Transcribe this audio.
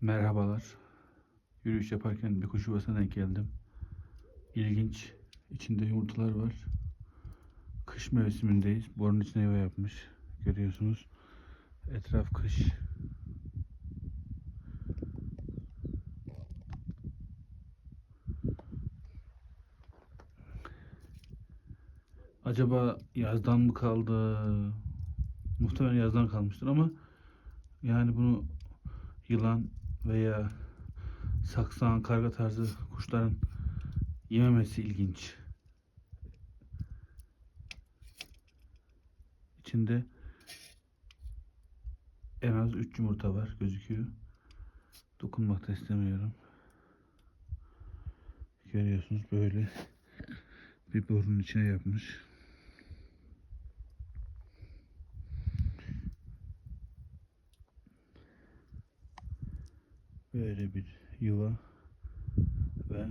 Merhabalar. Yürüyüş yaparken bir kuş yuvasına denk geldim. İlginç. İçinde yumurtalar var. Kış mevsimindeyiz. Borun içine yuva yapmış. Görüyorsunuz. Etraf kış. Acaba yazdan mı kaldı? Muhtemelen yazdan kalmıştır ama yani bunu yılan veya saksan, karga tarzı kuşların yememesi ilginç. İçinde en az 3 yumurta var gözüküyor. Dokunmak da istemiyorum. Görüyorsunuz böyle bir borunun içine yapmış. Böyle bir yuva ve